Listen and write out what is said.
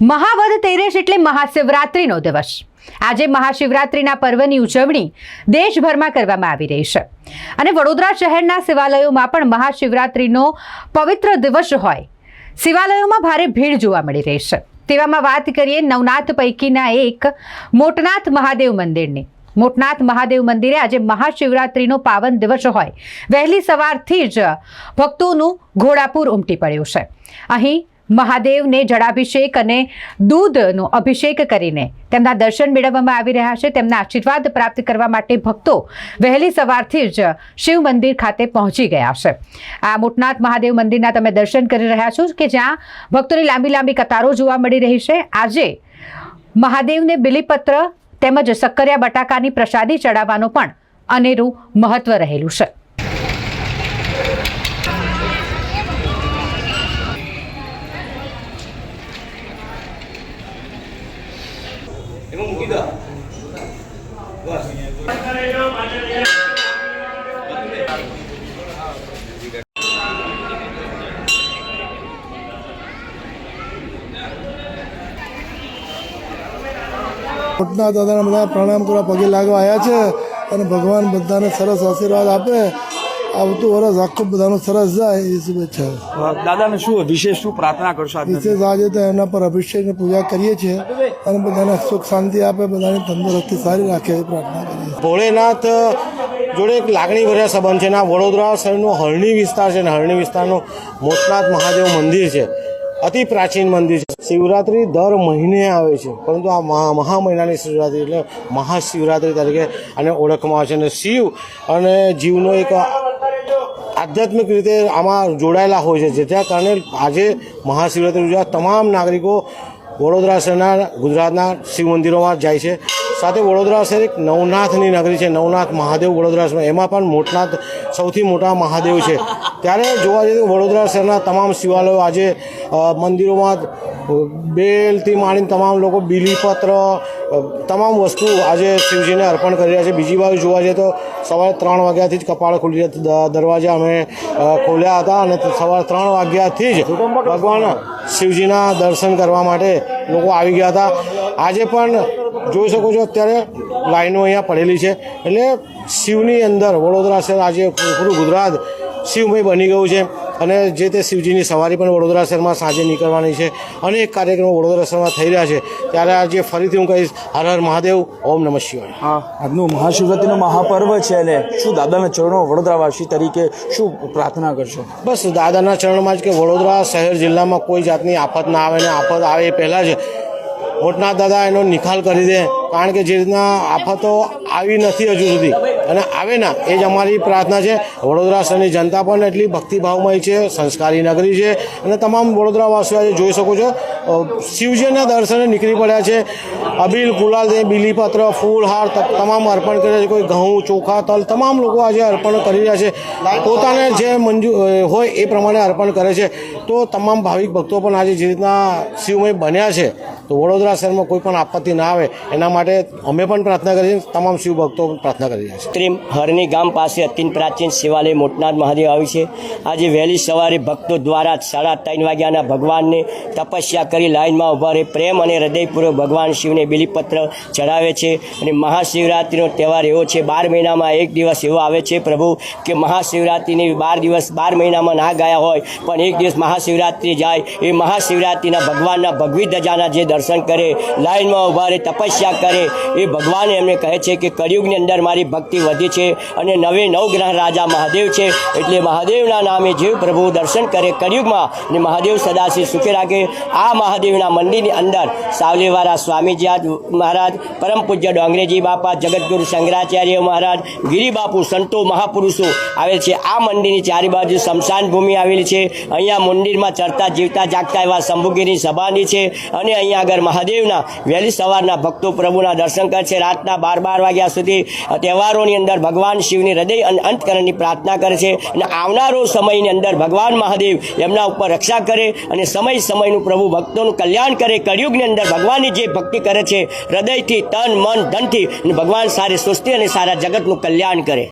મહાવદ તેરેશ એટલે મહાશિવરાત્રિનો દિવસ. આજે મહાશિવરાત્રિના પર્વની ઉજવણી દેશભરમાં કરવામાં આવી રહી છે. અને વડોદરા શહેરના શિવાલયોમાં પણ મહાશિવરાત્રિનો પવિત્ર દિવસ હોય. શિવાલયોમાં ભારે ભીડ જોવા મળી રહી છે. તેવામાં વાત કરીએ નવનાથ પૈકીના એક મોટનાથ મહાદેવ મંદિરની. મોટનાથ મહાદેવ મંદિરે આજે મહાશિવરાત્રિનો પાવન દિવસ હોય. વહેલી સવારથી જ ભક્તોનું ઘોડાપુર ઉમટી પડ્યું છે. અહીં મહાદેવને જળાભિષેક અને દૂધનો અભિષેક કરીને તેમના દર્શન મેળવવામાં આવી રહ્યા છે. તેમના આશીર્વાદ પ્રાપ્ત કરવા માટે ભક્તો વહેલી સવારથી જ શિવ મંદિર ખાતે પહોંચી ગયા છે. આ મોટનાથ મહાદેવ મંદિરના તમે દર્શન કરી રહ્યા છો કે જ્યાં ભક્તોની લાંબી લાંબી કતારો જોવા મળી રહી છે. આજે મહાદેવને બિલીપત્ર તેમજ સક્કરિયા બટાકાની પ્રસાદી ચડાવવાનું પણ અનેરું મહત્વ રહેલું છે એમાં મૂકી દો બસ મોટના દાદાના બધા પ્રણામ કરવા પગે લાગવા આવ્યા છે અને ભગવાન બધાને સરસ આશીર્વાદ આપે. આવતું વરસ આખું બધાનું સરસ જાય એ શુભેચ્છા દાદાને શું વિશેષ શું પ્રાર્થના કરશો? વિશેષ આજે તો એમના પર અભિષેક ને પૂજા કરીએ છીએ અને બધાને સુખ શાંતિ આપે બધાની તંદુરસ્તી સારી રાખે એ પ્રાર્થના કરીએ ભોળેનાથ જોડે એક લાગણી ભર્યા સંબંધ છે. અને આ વડોદરા શહેરનો હરણી વિસ્તાર છે અને હરણી વિસ્તારનું મોટનાથ મહાદેવ મંદિર છે. અતિ પ્રાચીન મંદિર છે. શિવરાત્રિ દર મહિને આવે છે. પરંતુ આ મહા મહા મહિનાની શિવરાત્રિ એટલે મહાશિવરાત્રિ તરીકે આને ઓળખવામાં આવે છે. અને શિવ અને જીવનો એક આધ્યાત્મિક રીતે આમાં જોડાયેલા હોય છે, જેના કારણે આજે મહાશિવરાત્રિ ઉજવા તમામ નાગરિકો વડોદરા શહેરના, ગુજરાતના શિવ મંદિરોમાં જાય છે. સાથે વડોદરા શહેર એક નવનાથની નગરી છે, નવનાથ મહાદેવ વડોદરા શહેર એમાં પણ મોટનાથ, સૌથી મોટા મહાદેવ છે. ત્યારે જોવા જઈએ તો વડોદરા શહેરના તમામ શિવાલયો આજે મંદિરોમાં બેલથી માંડીને તમામ લોકો બીલીપત્ર તમામ વસ્તુ આજે શિવજીને અર્પણ કરી રહ્યા છે. બીજી બાજુ જોવા જઈએ તો સવારે ત્રણ વાગ્યાથી જ કપાળ ખુલી દરવાજા અમે ખોલ્યા હતા અને સવારે ત્રણ વાગ્યાથી જ ભગવાન શિવજીના દર્શન કરવા માટે લોકો આવી ગયા હતા. આજે પણ જોઈ શકો છો અત્યારે લાઈનો અહીંયા પડેલી છે. એટલે શિવની અંદર વડોદરા શહેર આજે પૂરું ગુજરાત શિવમય બની ગયું છે. અને જે તે શિવજીની સવારી પણ વડોદરા શહેરમાં સાંજે નીકળવાની છે અનેક કાર્યક્રમો વડોદરા શહેરમાં થઈ રહ્યા છે. ત્યારે આજે ફરીથી હું કહીશ હર હર મહાદેવ ઓમ નમઃ શિવાય. હા આજનું મહાશિવરાત્રીનો મહાપર્વ છે અને શું દાદાના ચરણો વડોદરાવાસી તરીકે શું પ્રાર્થના કરશો? બસ દાદાના ચરણમાં જ કે વડોદરા શહેર જિલ્લામાં કોઈ જાતની આફત ના આવે ને આફત આવે એ પહેલાં જ. મોટનાથ દાદા એનો નિખાલ કરી દે. કારણ કે જે રીતના આફતો આવી નથી હજુ સુધી. અને આવે ના, એ જ અમારી પ્રાર્થના છે. વડોદરા શહેરની જનતા પણ એટલી ભક્તિભાવમય છે, સંસ્કારી નગરી છે. અને તમામ વડોદરાવાસીઓ જોઈ શકો છો શિવજીના દર્શને નીકળી પડ્યા છે. અબીલ, ગુલાલ બિલીપત્ર ફૂલહાર તમામ અર્પણ કર્યા છે. કોઈ ઘઉં, ચોખા, તલ, તમામ લોકો આજે અર્પણ કરી રહ્યા છે. પોતાને જે મંજૂર હોય એ પ્રમાણે અર્પણ કરે છે. તો તમામ ભાવિક ભક્તો પણ આજે જે રીતના શિવમય બન્યા છે, તો વડોદરા શહેરમાં કોઈ પણ આપત્તિ ના આવે, એના માટે અમે પણ પ્રાર્થના કરીએ તમામ શિવ ભક્તો પ્રાર્થના કરી રહ્યા છે. ત્રીમ હરની ગામ પાસે અત્યંત પ્રાચીન શિવાલય મોટનાથ મહાદેવ આવ્યું છે. આજે વહેલી સવારે ભક્તો દ્વારા સાડા ત્રણ વાગ્યાના ભગવાનને તપસ્યા કરી લાઇનમાં ઊભા રહી પ્રેમ અને હૃદયપૂર્વક ભગવાન શિવને બિલીપત્ર ચડાવે છે. અને મહાશિવરાત્રિનો તહેવાર એવો છે, બાર મહિનામાં એક દિવસ એવો આવે છે પ્રભુ કે મહાશિવરાત્રિની બાર દિવસ, બાર મહિનામાં ના ગયા હોય, પણ એક દિવસ મહાશિવરાત્રિ જાય. એ મહાશિવરાત્રિના ભગવાનના ભગવી ધજાના જે દર્શન કરે લાઇનમાં ઊભા રહે, તપસ્યા કરે, એ ભગવાન એમને કહે છે કે કળિયુગની અંદર મારી ભક્તિ વધી છે અને નવે નવ ગ્રહ રાજા મહાદેવ છે. એટલે મહાદેવના નામે જે પ્રભુ દર્શન કરે કળિયુગમાં અને મહાદેવ સદાશિવ સુખે રાખે. આ મહાદેવના મંદિરની અંદર સાવલીવાળા સ્વામીજી મહારાજ, પરમ પૂજ્ય ડોંગરેજી બાપા જગતગુરુ શંકરાચાર્ય મહારાજ, ગિરિબાપુ, સંતો, મહાપુરુષો આવેલ છે. આ મંદિરની ચારે બાજુ સ્મશાન ભૂમિ આવેલી છે. અહીંયા મંદિરમાં ચડતા, જીવતા, જાગતા એવા શંભુગીરી સભાની છે અને અહીંયા આગળ મહાદેવના વહેલી સવારના ભક્તો પ્રભુના દર્શન કરે છે. રાતના બાર બાર વાગ્યા સુધી તહેવારોની અંદર ભગવાન શિવની હૃદય અને અંતકરણની પ્રાર્થના કરે છે અને આવનારો સમયની અંદર ભગવાન મહાદેવ એમના ઉપર રક્ષા કરે અને સમય સમયનું પ્રભુ ભક્તોનું કલ્યાણ કરે, કળિયુગની અંદર ભગવાનની જે ભક્તિ કરે છે, હૃદયથી, તન, મન, ધનથી ભગવાન સારી સૃષ્ટિ અને સારા જગતનું કલ્યાણ કરે.